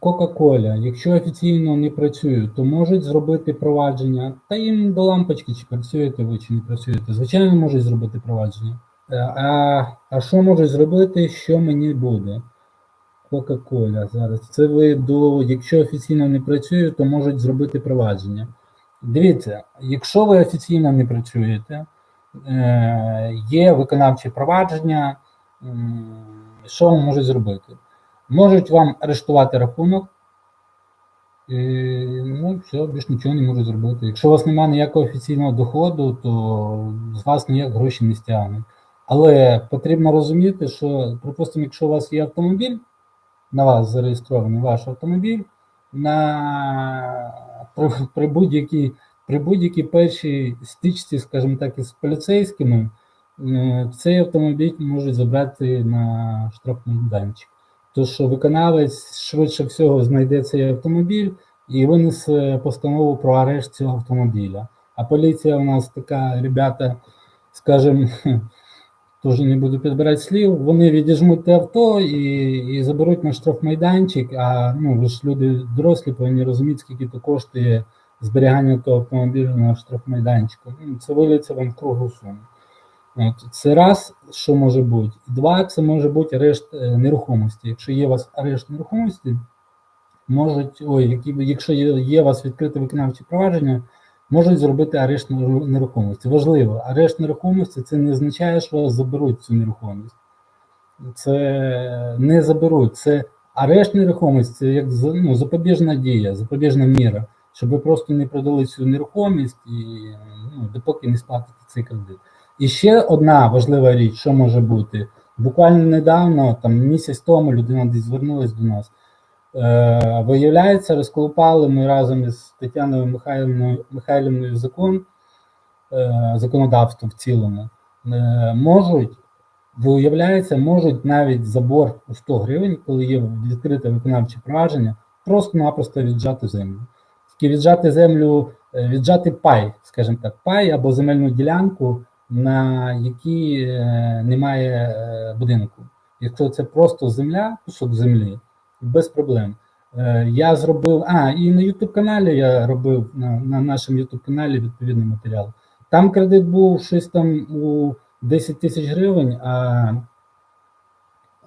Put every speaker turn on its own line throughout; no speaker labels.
Кока-Коля, якщо офіційно не працюють, то можуть зробити провадження. Та їм до лампочки, чи працюєте ви, чи не працюєте. Звичайно, можуть зробити провадження. Е, А, а що можуть зробити, що мені буде? Кока-Коля зараз. Це ви до, якщо офіційно не працюють, то можуть зробити провадження. Дивіться, якщо ви офіційно не працюєте, е, є виконавче провадження, що вам можуть зробити? Можуть вам арештувати рахунок, і, ну, все, більш нічого не можуть зробити. Якщо у вас немає ніякого офіційного доходу, то з вас ніяк гроші не стягнуть. Але потрібно розуміти, що, припустимо, якщо у вас є автомобіль, на вас зареєстрований ваш автомобіль, на при, при будь-якій при будь-якій першій стичці, скажімо так, із поліцейськими, е, цей автомобіль можуть забрати на штрафний майданчик. Що виконавець швидше всього знайде цей автомобіль і винесе постанову про арешт цього автомобіля. А поліція у нас така, ребята, скажімо, теж не буду підбирати слів, вони відіжмуть те авто і, і заберуть на штрафмайданчик, а ну ви ж люди дорослі, повинні розуміти, скільки то коштує зберігання того автомобіля на штрафмайданчику. Ну, Це виліться вам в круглу суму. Це раз, що може бути. Два, це може бути арешт е, нерухомості. Якщо є у вас арешт нерухомості, можуть, ой, якщо є у вас відкрите виконавче провадження, можуть зробити арешт нерухомості. Важливо, арешт нерухомості це не означає, що вас заберуть цю нерухомість. Це не заберуть. Це арешт нерухомості, це як ну, запобіжна дія, запобіжна міра, щоб ви просто не продали цю нерухомість і ну, допоки не сплатите цей кредит. І ще одна важлива річ, що може бути. Буквально недавно, там місяць тому, людина десь звернулась до нас. Е, виявляється, розколупали ми разом із Тетяною Михайлівною, Михайлівною закон, е, законодавство в цілому. Е, можуть, виявляється, можуть навіть забор у 100 гривень, коли є відкрите виконавче провадження, просто-напросто віджати землю. Тільки віджати землю, е, віджати пай, скажімо так, пай або земельну ділянку, на якій е, немає е, будинку. Якщо це просто земля, кусок землі, без проблем. Е, Я зробив, а, і на YouTube каналі я робив на, на нашому YouTube каналі відповідний матеріал. Там кредит був щось там у 10 тисяч гривень, а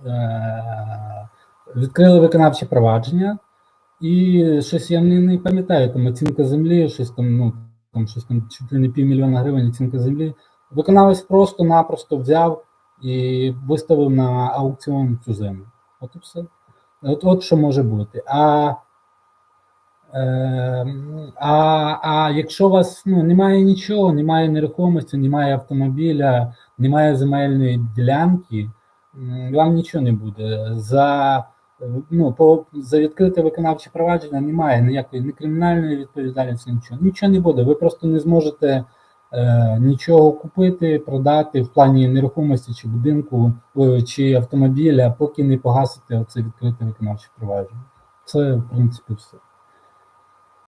е, відкрили виконавче провадження, і щось я не, не пам'ятаю, там оцінка землі, щось там, ну, там щось там чуть ли не півмільйона гривень оцінка землі. Виконавець просто-напросто взяв і виставив на аукціон цю землю. От і все. От, от що може бути. А, е, а, а якщо у вас ну, немає нічого, немає нерухомості, немає автомобіля, немає земельної ділянки, вам нічого не буде. За, ну, по, за відкрите виконавче провадження немає ніякої ні кримінальної відповідальності, нічого. Нічого не буде. Ви просто не зможете нічого купити, продати в плані нерухомості чи будинку, чи автомобіля, поки не погасите оце відкрите виконавче провадження. Це, в принципі, все.